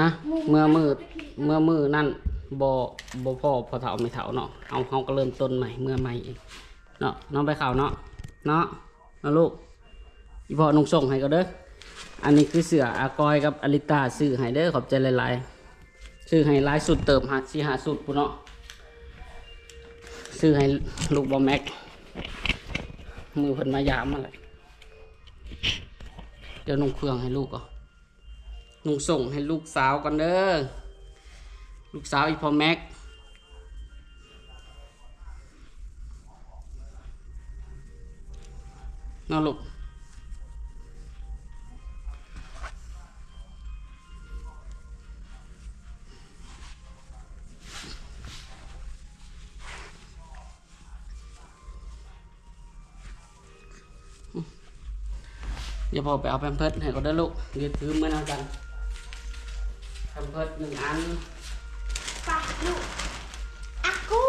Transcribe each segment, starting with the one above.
อะเมื่อมือเมื่อมือนั่นบ่บ่พ่อพอเฒ่าไม่เฒ่าเนาะเอาเฮาก็เริ่มต้นใหม่เมื่อใหม่อีกเนาะน้องไปข่าวเนาะเนาะนะลูกอีพ่อนุ่งส่งให้ก็เด้ออันนี้คือเสืออากอยกับอลิตาซื้อให้เด้อขอบใจหลายๆซื้อให้หลายสุดเติมหาสิหาสุดพุ่นเนาะซื้อให้ลูกบอแม็กมือเพิ่นมายามมาแหละเดี๋ยวนุ่งเครื่องให้ลูกก่อน หนุงส่งให้ลูกสาวกันเด้อ ลูกสาวอีพอแม็กน่าลูกเดี๋ยวพอไปเอาแพมเพิร์ให้ก็ได้อลูกเดี๋ยวถือเมาเอากัน มเพิร์ดหนึ่งอันปะลูกอะกุ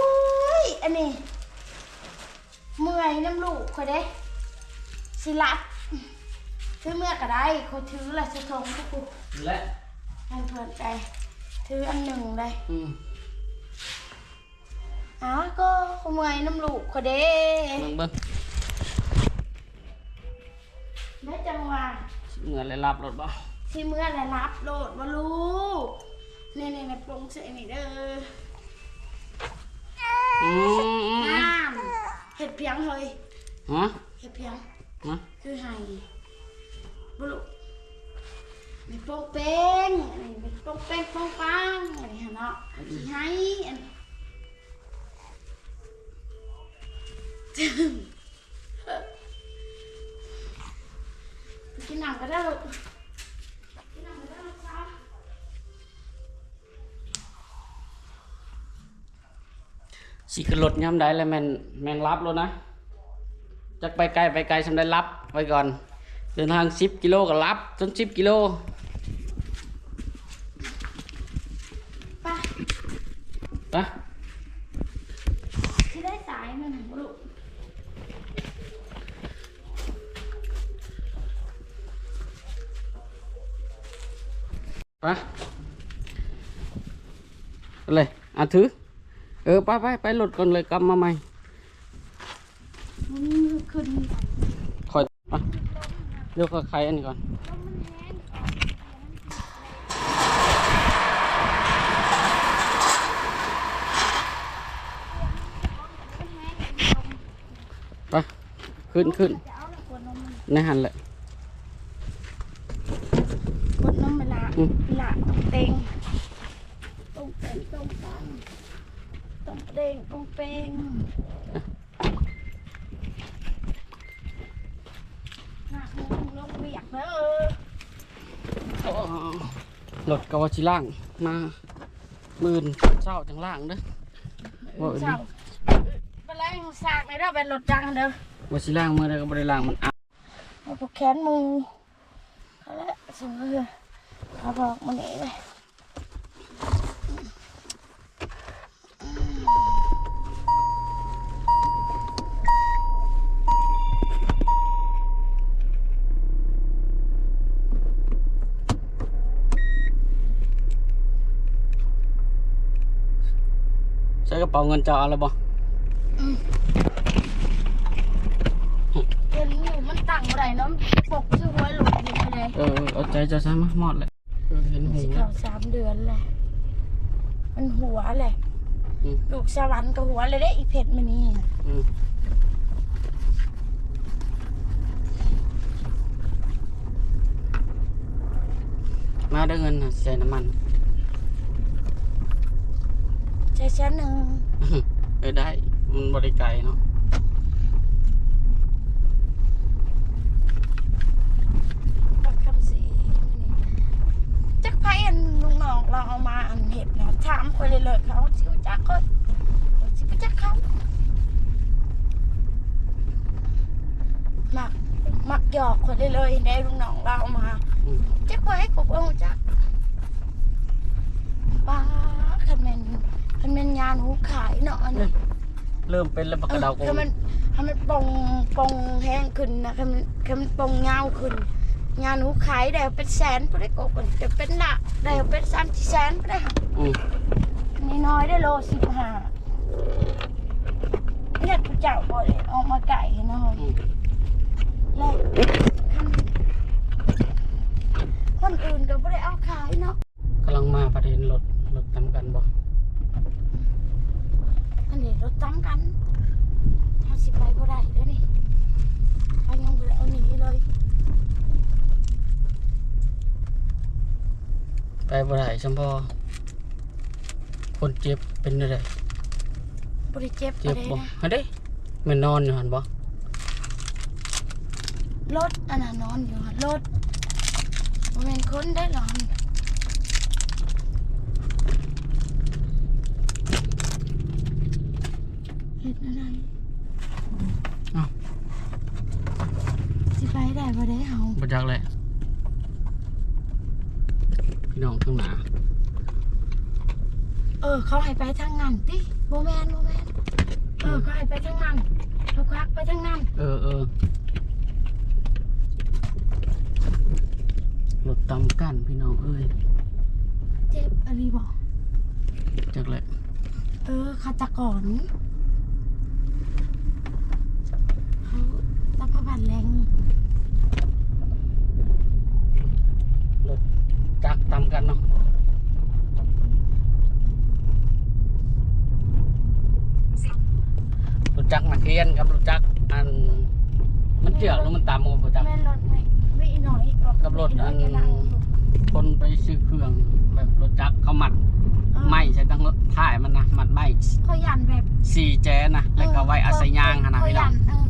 ยอันนี้ เมื่อยน้ำลูกคอยเด้สิลัดถือเมื่อก็ได้คอยถือละสะทงทุกกูและให้เพื่อนใจ ถืออันหนึ่งเลยอืมอ้าวก็เมื่อยน้ำลูกคอยเด้เบิ่งเบิ่งได้จังหวะเหมือนเลยรับรถบ่ สิเมื่อและรับโหลดว่าลูกนี่นี่ในปรุงเสร็จนี่เด้ออืมน้ำเห็ดเพียงเฮ้ยฮะเห็ดเพียงมาคือไห้บุรุมีโป้งเป้งอันนี้มีโป้งเป้งโป้งปังอันนี้เนาะสีให้อันนี้ไปกินน้ำก็ได้ลูก สิขึ้นรถย่ำได้แล้วแมนแมนรับรถนะจักไปไกลไปไกลสำได้รับไว้ก่อน เดินทางสิบกิโลก็รับจนสิบกิโลไปไปที่ได้สายมันบุรุษไปไปเลยอะถือ เออ ไปไปไปรถก่อนเลยกลับมาใหม่มันขึ้นคอยไปเดี๋ยวก็ใครอันนี้ก่อนไปขึ้นขึ้นจะเอาละขวดนมมันในหันแหละ ขวดนมเวลา อืม เวลาต้องเต็งต้องเต็งต้องปังต้องเต็งต้องเป่งหนักลงลงเบียกเด้อ รถกาวาชิล่างมาหมื่นเช้าจังล่างเด้อว่าอันนี้เช้าเป็นไรสากในเด้อเป็นรถจังเด้อวาชิล่างเมื่อใดก็บริล่างมันอับเอาพวกแขนหมูเอาละสิมือเอาบอกมันนี่เลย เป๋าเงินเจ้าอะไรบ่เห็นอยู่มันตั้งอะไรเนาะปกชื่อหัวหลุดอยู่ไปเลยเออเอาใจเจะใช้มามอดเลยเออเห็นหูสิแล้เขาวสามเดือนเลยมันหัวเลยอืมลูกสวรรค์กับหัวเลยได้อีเผ็ดมันนี่อืมมาได้เงินน่ะใส่น้ำมันใช่ชั้นหนึ่งเออได้ มันบริไกลเนาะกับคำสีจักไพ่อันลุงน้องเราเอามาอันเห็ดนะถามคนเลยเลยเขาชิวจักก็ชิวจักเขาหมักหมักหยอกคนเลยเลยได้ลุงน้องเราเอามาอืมจักไว้กบเอาจักป้าคันแมน คันแมนยานหูขายเนาะอันนี้เริ่มเป็นแล้วบักกระเดาโกคันมันคันมันปองปองแห้งขึ้นนะคันมันคันมันปองเงาวขึ้นยานหูขายได้เป็นแสนผู้ได้กบมันจะเป็นหนักได้เป็นแสนไปได้ค่ะอืมนี่น้อยได้โลสิบห้าเนี่ยกูเจ้าบ่ได้เออกมาไก่เนาะอืมแล้วคันคนอื่นก็บ่ได้เอาขายเนาะกำลังมาประเด็นรถรถตามกันบ่ อันนี้รถตั้งกันเฮาสิไปบ่ได้เด้อนี่ไปยังบ่ได้เอาหนีเลยไปบ่ได้จำพอคนเจ็บเป็นอะไรบ่ได้เจ็บเจ็บบ่บ่ได้นะฮะเด้แมันนอนอยู่หั่นบ่รถอันน่ะนอนอยู่หั่นรถบ่แม่นคนได้หรอ เฮ็ดอะไรเอ้าสิไปได้บ่ได้เฮาบ่จักเลยพี่น้องข้างหน้าเออ เขาให้ไปทางนั้นติบ่แม่นบ่แม่นเออ เขาให้ไปทางนั้นเขาควักไปทางนั้น เออเออรถตามกันพี่น้องเอ้ย เจ็บอะไรบ่จักเลยเออเขาตะก่อนเขา ตะพบันแรงรถจักตามกันเนาะรถจักรนักเรียนกับรถจักรอัน มันเจือกแล้วมันตามโมบ่จักแม่นรถไม่ไม่อีหน่อยกับรถอันไม่นั่งอยู่คนไปซื้อเครื่องแบบรถจักรเขามัดเออไม้ใช้ตั้งรถท้ายมันนะมัดไม้เขายันแบบสี่แจนะแล้วก็ไว้อาศัยยางหันนะเขาพี่น้ยัองนเออเขา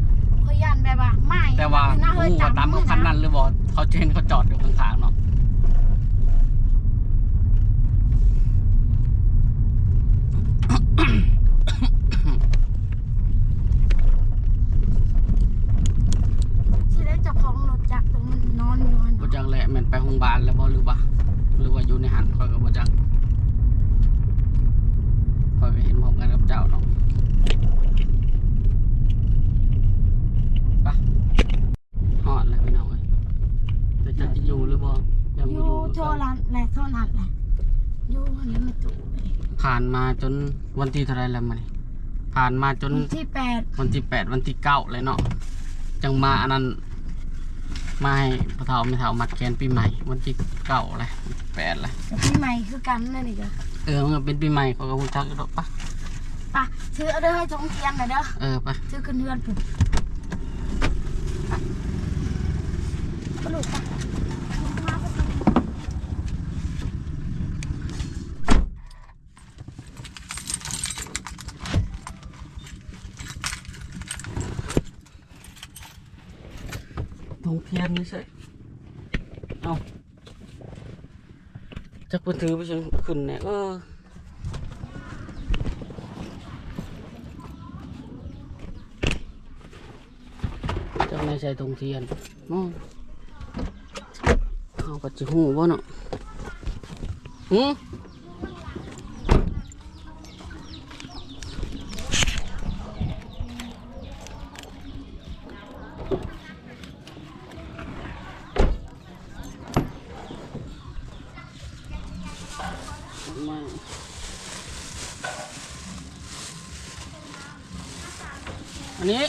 ยันแบบว่าไม่แต่ว่าน่าเฮ้ยหูว่าตามกับคันนั้นหรือบ่เขาเจนเขาจอดอยู่ข้างๆเนาะ ที่ได้เจับของรถจักรตรงมันนอนอยู่หั่น บ่จักแหละแม่นไปโรงพยาบาลแล้วบ่หรือว่าหรือว่าอยู่ในหันคอยก็บ่จักคอยไปเห็นพร้อมกันกับเจ้าเนาะไปฮอดแล้วพี่น้องเอ้ยแต่จะจะอยู่หรือบ่ยัง อ บ่อยู่ ยู่ โทรร้านแหละโทรนัดแหละอยู่อันนี้ไม่ตู่เลย ผ่านมาจนวันที่เท่าไหรแล้วมันผ่านมาจนวันที่แปดวันที่แปดวันที่เก้าเลยเนาะจังมาอันนั้นมาให้พระเฒ่าไม่เฒ่ามัดแขนปีใหม่ วันที่เก้าเลยแปดเลยกับพี่ใหม่คือกันนั่นนี่ก็เออมันก็เป็นปีใหม่เขาก็พูดจักอยู่ดอกปะปะถือเอาเด้อให้ทงเทียนหน่อยเด้อเออไปถือขึ้นเรือนปุ๊บปลุกปะมาปะ ทงเทียนนี่ใช่เอาจักไปถือไปจนขึ้นเนี่ยเออจังไม่ใช่ทงเทียนอ๋อเอาปัจจุหูบ่เนาะหืมอันนี้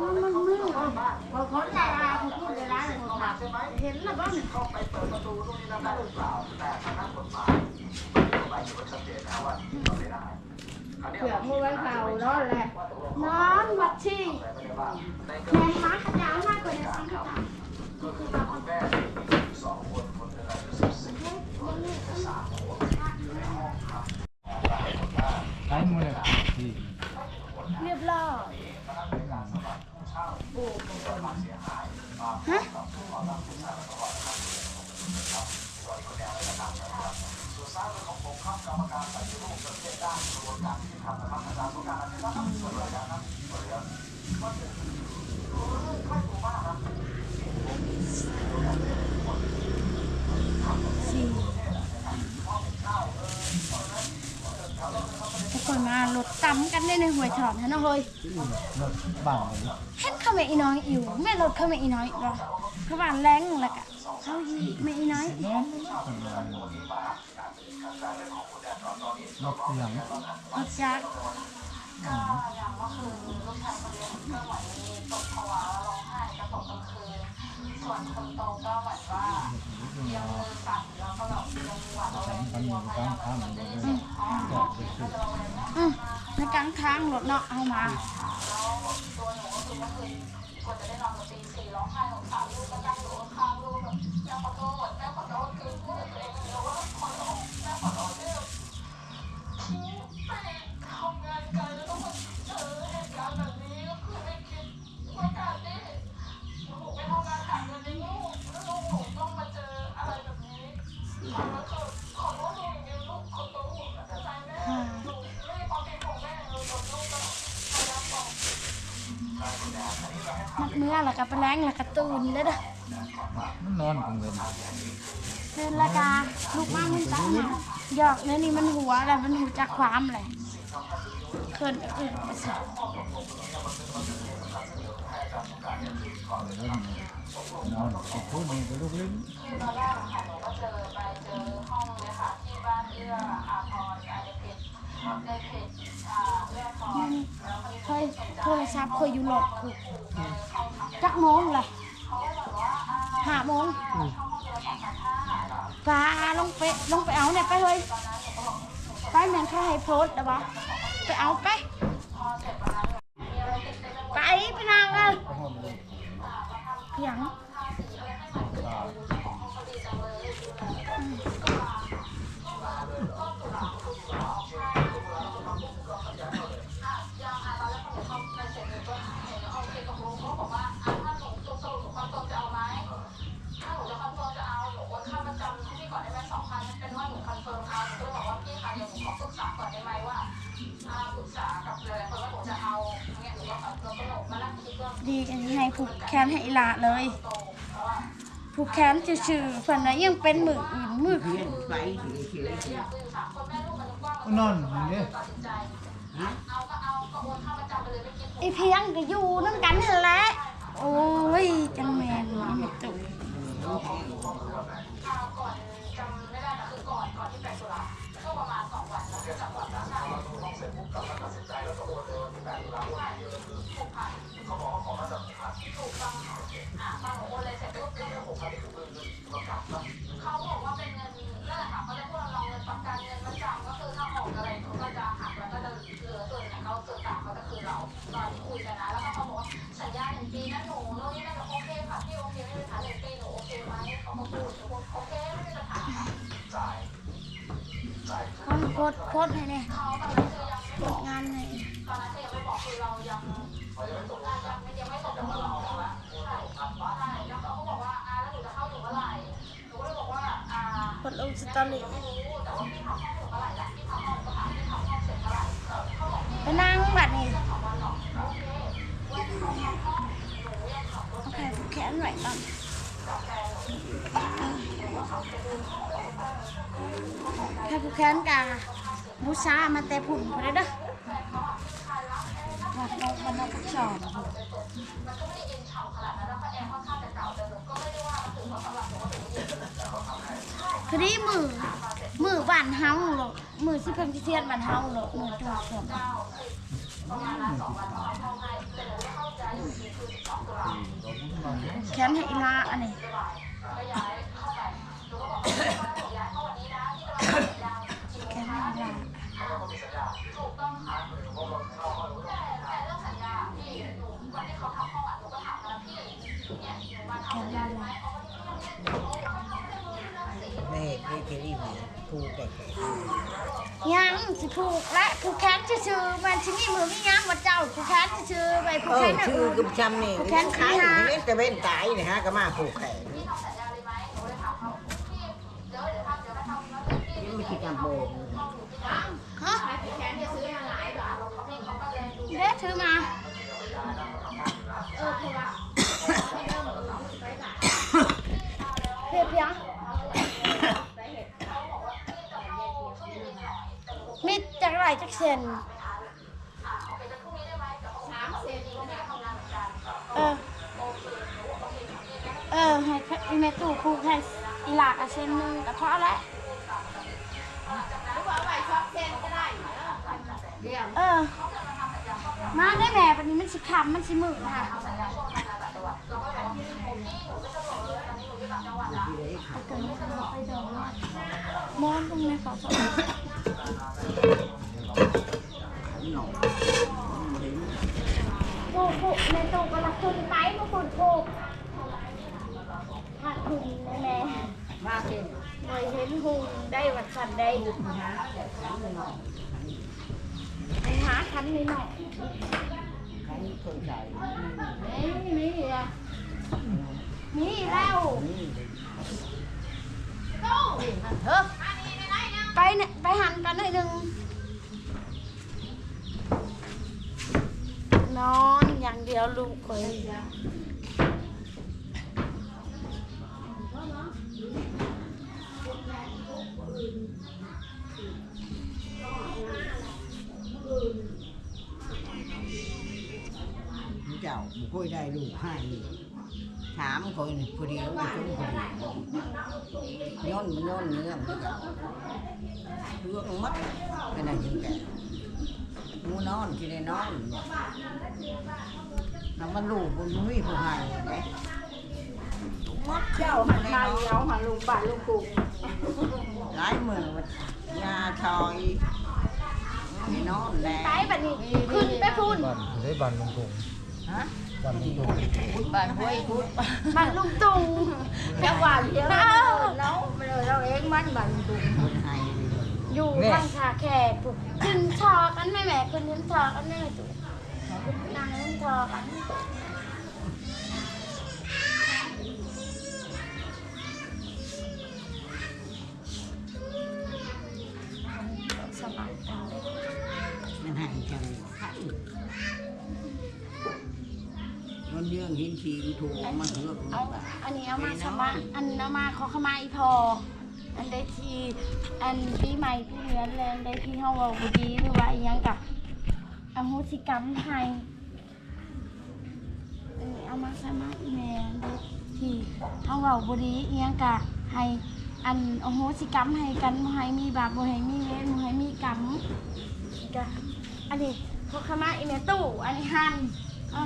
มันมันมึง อคนดาราเขาพูดดาราเลยเขาถามเห็นแล้วบ้างเข้าไปเปิดประตูตรงนี้แล้วได้หรือเปล่าแต่ทางด้านกฎหมายเผื่อมือไว้เก่าแล้วแหละน้องบัตชีแม่ม้าขยาวมากกว่าเด็กสิค่ะ ฮะสี่ทุกคนมา รถตำกันได้ในหัวยถอนนะเนาะเฮ้ยรถบังเลยเห็นเขาม่อีน้อยอยู่แม่รถเขาม่อีน้อยหรอเขาว่าแรงแล้วก็เขาอีแม่อีน้อยน้องนกเสียงออกจากฉัน ในกลางทางรถเนาะเอามาอ่ร้อยหกสิบห้ารุ่นก็ได้รถข้าวรุ่นแบบย่างพักรวดามั ดเมื่อแล้วก็ไปแรงแล้วก็ตื่นเลยเด้อมันนอนกลางเวนเดินละกาลูกมามันตั้งมาหยอกเนี่ยนี่มันหัวแล้วมันหูจักความเลยเขินไปอื่นไปสินนอนกับผู้นี้กับลูกล่นมันเคยโทรศัพท์เคยอยู่รถคือ จักโมงเลยห้าโมงฟ้าลงไปลงไปเอาเนี่ยไปเลยไปแม่นเขาให้โพสต์นะบะไปเอาไป ไปไปนางเลยก็ห้องเลยเพียง ผูกแขนให้อีหลาเลย ผูกแขนจะชื่อๆเพิ่นน่ะยังเป็นมืออื่นมือขึ้นก็นอนอย่างนี้ไอเพียงก็อยู่น้ำกันหั่นแหละโอ้ย จังแมนนี่ตุก เขาโพสต์โพสต์ให้เนี่ยโพสต์งานให้โพสต์ลงสตอรี่ไปนั่งบัดนี่โอเคผูกแขนไว้ก่อน ถ้ผู้แค้นกาบูชามาแต่ผุ่นไปเลยเด้อวัดนกวันนกชอบคดีมือมือบ้านเฮาหรอกมือสิเพิ่นสิเทียนบ้านเฮาหรอกมือจังหวัดสวนแค้นให้อีลาอันนี้ แค่ไม่ได้แค่ไม่ได้ไม่เห็นไม่เคยรีบเลยผูกแต่แขนยังสิผูกและผูกแขนชื่อๆมันสิมีมือมียังว่าเจ้าผูกแขนชื่อๆไปผูกเอแขอนน่ะ ชื่อกับชำนี่ผูกแขนขายขาเล่นแต่เว้นตายนี่ฮะก็มาผูกแขน นี่ไม่คิดจำโบกฮะเด้ถือมาเพียเพียมิดจากไรจากเซน มันสิคำมันสิมือค่ะมอนตรงนี้ขอสอนผูกผูกในตู้กระลักคุณไปมาผูกผูกหักหุ่นแม่มาเก่งหน่อยเห็นหุ่นได้วัดสันได้หาคันในหน่อย นใส่นี่นี่อะนี่แล้วเออไปเนี่ยไปหันกันหน่อยหนึ่งนอนอย่างเดียวลูกเคยเจ้าบุค่อยได้ลูกให้ถามคนพอดีแล้วก็ชมพอดีย้อนมันย้อนเนื้อมันเจ้าเลือกมัดก็ได้ถึงแก่มูนอนที่ได้นอนน้ำมันลูกมันไม่ผู้ให้ไหมมัดเจ้าหันไทยเอาหันลูกบ้านลูกกูหลายมือยาชอยไม่นอนแล้วไปแบบนี้ขึ้นไปพูนบ้านได้บ้านลุงตุงฮะ บ้านห้วยพุทธบ้านลุงตุงจังหวัดเดียวเอ้าเนาเลยเราเองมันบ้านตุงคนไทยอยู่ข้างชาแขกปุ๊บขึ้นชอกันแม่แม่ขึ้นชอกันแม่ตุงนั่งขึ้นชอกัน เรื่องหินชีถูกมันเถือกเอาอันนี้เอามาสบายอันเอามาขอขมาอีพอ อันได้ทีอันปีใหม่ปีเหนือนแรงได้ที่เฮาเว้าบ่ดีหรือว่าอีหยังกะอโหสิกรรมให้อันนี้เอามาสมาอีแม่ได้ที่เฮาเว้าบ่ดีอีหยังกะให้อันอโหสิกรรมให้กันบ่ให้มีบาปบ่ให้มีเวรบ่ให้มีกรรมกะอันนี้ขอขมาอีแม่ตู้อันนี้หั่นเอ้า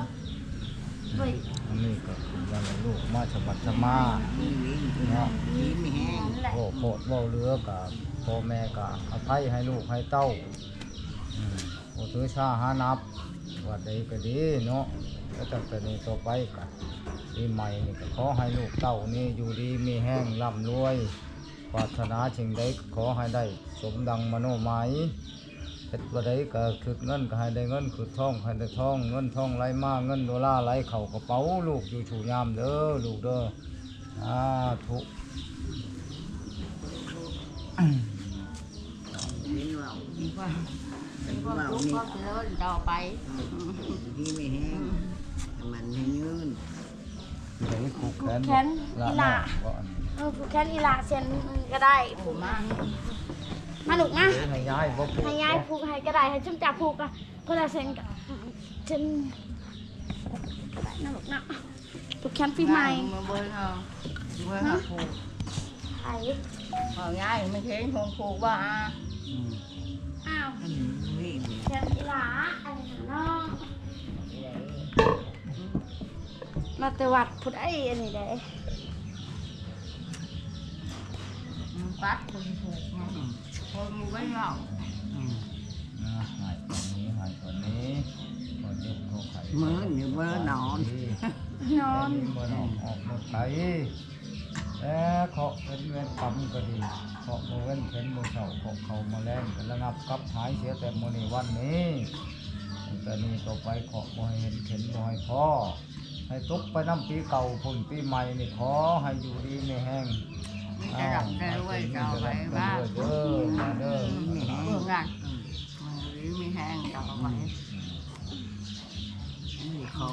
เฮ้ยอันนี้ก็คือวันลูกมาฉบับชะมามีวิ่งเนาะมีไม่แห้งนั่นแหละโอ้โหดเว้าเรือกับพ่อแม่กับอภัยให้ลูกให้เต้าอืมโอ้ถือชาหานับว่าใดก็ดีเนาะแล้วตั้งแต่นี้ต่อไปกันปีใหม่นี่ก็ขอให้ลูกเต้านี่อยู่ดีมีแห้งร่ำรวยปรารถนาสิ่งใดก็ขอให้ได้ สมดังมโนหมาย เฮ็ดบ่ได้ก็คือเงินก็ให้ได้เงินคือทองให้ได้ทองเงินทองไหลมาเงินดอลลาร์ไหลเข้ากระเป๋าลูกอยู่ชูยามเด้อลูกเด้อสาธุเห็นว่ามีว่าเห็นว่าทุกมีข์ก็เดินต่อไปที่ไม่แห้งมันให้ยืนอยู่ไหนผูกแขนผูกแขนอีหล่าบ่อันนี้เออผูกแค่อีหลาเซนก็ได้ผมมา มาลูกนะให้ย้ายบ่ผูกให้ยายผูกให้ก็ได้ให้จุ่มจับผูกอะคนละเซนกับเซนก็ได้นะลูกนะผูกแขนปีใหม่มาเบิ้งเอาเบิ้งเอาผูกไอ้เอาง่ายไม่เห็นคงผูกว่าอะอืมอ้าวอันนี้ไม่มีแขนอีหลาอันนี้น้องมาแต่วัดพุทธไอ้อันนี้ได้มันปัดคนผูก มาคนมูไม่เอาอืมนะหายคนนี้หายคนนี้คนเจ็บเขาไข้มื้อนี่มื้อนอน นอนมื้อนอนออกมาไข้แต่เคาะเป็นเวรกรรมก็ดีเคาะโมเว้นเป็นโมเสาเคาะเขามาแรงเป็นระงับกับหายเสียแต่โมนีวันนี้ตั้งแต่นี้ต่อไปเคาะโมให้เห็นเข็นโมให้พ่อให้ตุกไปน้ำปีเก่าพุ่นปีใหม่นี่ขอให้อยู่ดีไม่แห้ง มีแต่หลับได้ด้วยจะเอาไว้บ้างเด้อมาเด้อเบื่องานมันหรือมีแห้งจะเอาไว้มีคอ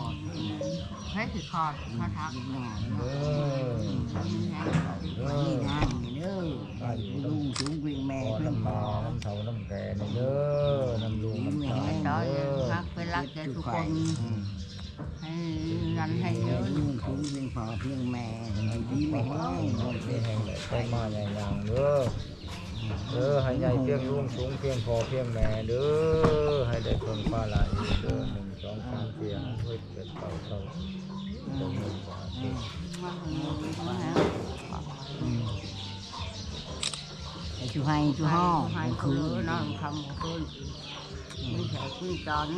ให้ถือคอมาทักหน้าเด้อมีแห้งเด้อนี่นั่งนี่เด้อไปลุงสูงวิ่งแม่พ่อเพิ่นน้ำบตาอกน้ำเสาน้ำแก่นี่เด้อน้ำลุงน้ำตาให้ต่อเด้ยังอพักเป็นรักใจทุกคนอืม ให้งันให้เยอะลุงสูงวิ่งพอเพียงแม่ให้ดีไม่แห้งไม่แห้งเลยต้นมาใหญ่ยางเด้อเด้อให้ใหญ่เพียงลุงสูงเพียงพอเพียงแม่เด้อให้ได้เพิ่งฟ้าหลายเด้อหนึ่งสองสามเพียงเฮ้ยเป็ดเต่าเต่าตรงนี้ว่าเก่าถึงมาแห้ชูให้ชูห้องคือนั่งทำคืนไม่ใช่คุยจอน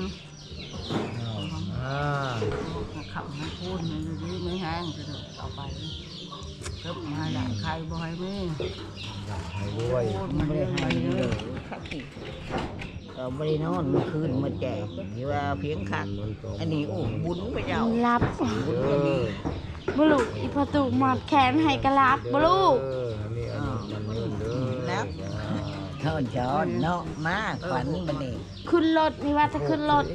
อ่าขับให้พูดไม่ดีไม่แห้งจะต่อไปก็มาหลังใครบ่ให้ไม่อยากให้รวยพูดมันไม่ให้เด้เรื่ออยครับพี่ก็ไม่ได้นอนเมื่อคืนมาแจกที่ว่าเพียงคักอันนี้โอ้บุญไปเจ้ารับเด้อบุลูกอีประตูหมอดแขนให้กระลับบุลูกเด้ออันนี้อนเด้อแล้วทอดจอดเนาะมาขวัญบันนี้ขึ้นรถนี่ว่าจะขึ้นรถ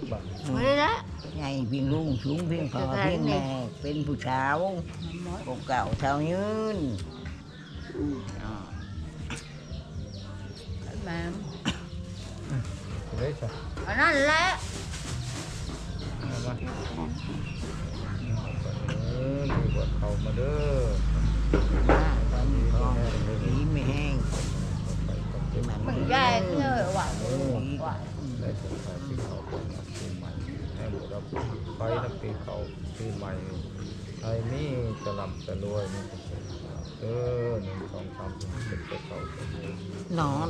ไม่ได้ละ ไงเพียงลุงสูงเพียงพอเพียงแม่เป็นผู้สาวเก่าๆเท่ายืนอ่าแม่เด้อจ้ะอันนั้นแหละเอามาเออมีบทเข้ามาเด้อมาตอนนี้ก็ดีไม่แห้งไปกับเจ้ามันมันแย่เนื้อหวานเออหวา นได้สงสารที่เขาเป็นนักปีใหม่ให้หมดรับไปนักปีเขาปีใหม่ไทยนี่จะลำจะรวยนี่เออหนึ่งสองสามสี่ห้าหกเจ็ดแปดเก้าสิบนอน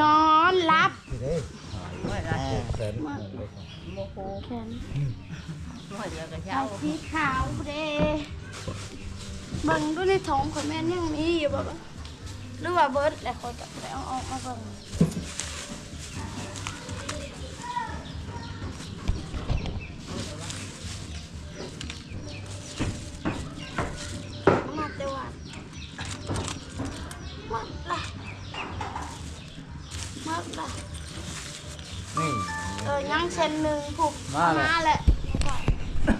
นอนรับที่ได้หายไม่เอละอแสนหนึ่งเลยครับโมโหแขนไม่เดียวกับใส่เช้าสีขาวเด้เบิ่งดูในท้องคนแม่นยังมีอยู่บ่บ่หรือว่าเบิร์ดแล้วเขาจะไปเอาออกมาเบิ่งมาแต่ว่ามาละมาละ นี่ เออยังเช่ นหนึ่งผูกมาเลยแหละ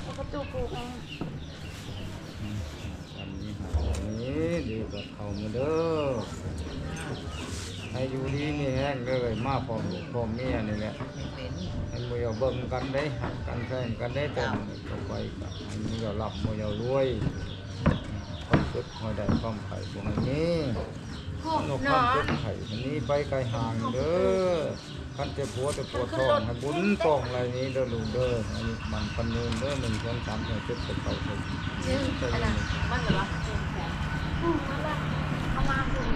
เอาประตูผูกเอาอันนี้อันนี้ดีกว่าเขามาเด้อให้อยู่ดีนี่แห้งเลยมาพร้อมลูกพร้อมเมียนี่แหละให้มือเอาเบิ่งกันได้หักกันแฟนกันได้แต่ต่อไปก็ให้มือเอาหลับมือเอารวยความสุขคอยได้ความไข่พวกนี้ผูกนกนความอสุนขไข่มันนี้ไปไกลห่างเด้อ คันเจ็บหัวจะปวดท้องให้บุญตองอะไรนี้เด้อลูกเด้อให้มันพันเนินเด้อหนึ่งสองสามสี่เจ็ดแปดเก้าสิบเจ็ดแปดเก้าสิบมันเหรอผูกมาละเอามาผูก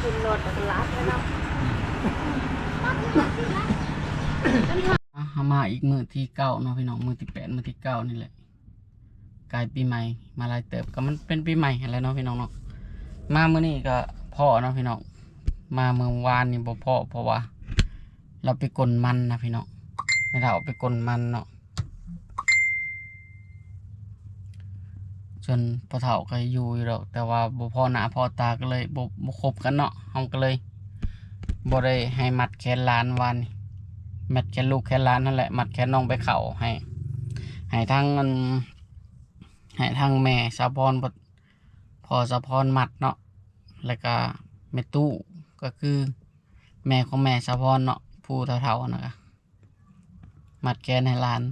ขึ้นรถแล้วก็รับแล้วนะรับที่รับที่รับจนะเอามาอีกมือที่เก้าเนาะพี่น้องมือที่แปดมือที่เก้านี่แหละกลายปีใหม่มาลายเติบก็มันเป็นปีใหม่อะไรเนาะพี่น้องเนาะมาเมื่อนี้ก็พ่อเนาะพี่น้อง มาเมื่อวานนี่บ่พอเพราะว่า เราไปกลนมันนะพี่น้องไม่ได้เอาไปกลนมันเนาะจนพอเฒ่าก็อยู่อยู่ดอกแต่ว่าบ่พอหน้าพอตาก็เลยบ่บ่คบกันเนาะเฮาก็เลยบ่ได้ให้มัดแขนหลานวานนี้แมทแค่ลูกแค่ล้านนั่นแหละมัดแค่น้องไปเข่าให้ให้ทั้งมันให้ทั้งแม่สะพรบ่พอสะพรมัดเนาะแล้วก็แม่ตู้ ก็คือ แม่ของแม่สะพรเนาะผู้เฒ่าๆนะคะมัดแกนให้ลาน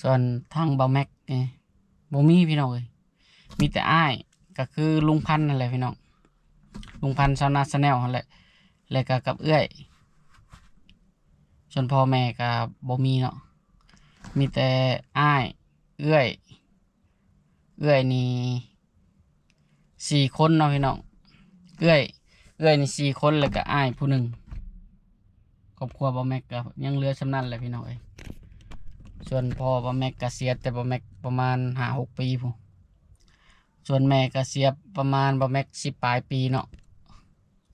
ส่วนทางเบาแม็กนี่บ่มีพี่น้องเอ้ยมีแต่อ้ายก็คือลุงพันนั่นแหละพี่น้องลุงพันชาวนาสแนลนั่นแหละแล้วก็กับเอื้อยส่วนพ่อแม่ก็บ่มีเนาะมีแต่อ้าย เอื้อย เอื้อยนี่สี่คนเนาะพี่น้อง เอื้อยเอื้อยนี่สี่คนแล้วก็อ้ายผู้หนึ่งครอบครัวบ่แม็กก็ยังเหลือสำนันแหละพี่น้องเอ้ยส่วนพ่อบ่แม็กก็เสียแต่บ่แม็กประมาณห้าหกปีพู้ส่วนแม่ก็เสียประมาณบ่แม็กสิบปลายปีเนาะ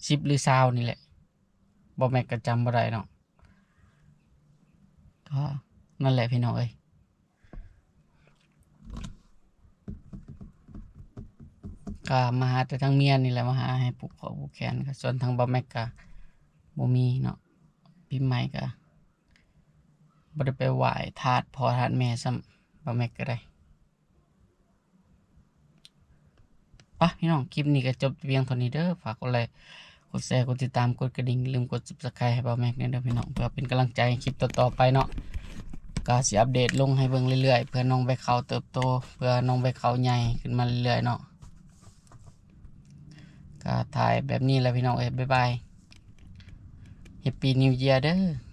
สิบหรือ20นี่แหละบ่แม็กก็จำบ่ได้เนาะก็นั่นแหละพี่น้องเอ้ย ก็มาหาแต่ทางเมียนี่แหละมาหาให้ปลูกขอปลูกแขนก็ส่วนทางบ่แม็กก็บ่มีเนาะพี่ใหม่ก็บ่ได้ไปไหว้ทาสพ่อทาสแม่ซ้ำบ่แม็กก็ได้ปะพี่น้องคลิปนี้ก็จบเพียงเท่านี้เด้อฝากกดไลค์กดแชร์กดติดตามกดกระดิ่งลืมกด Subscribe ให้บ่แม็กเนี่ยเด้อพี่น้องเพื่อเป็นกำลังใจคลิปต่อๆไปเนาะก็สิอัปเดตลงให้เบิ่งเรื่อยๆเพื่อน้องใบเขาเติบโต เพื่อน้องใบเขาใหญ่ขึ้นมาเรื่อยๆเนาะ ก็ถ่ายแบบนี้แล้วพี่น้องเอ้ยบ๊ายบาย Happy New Year เด้อ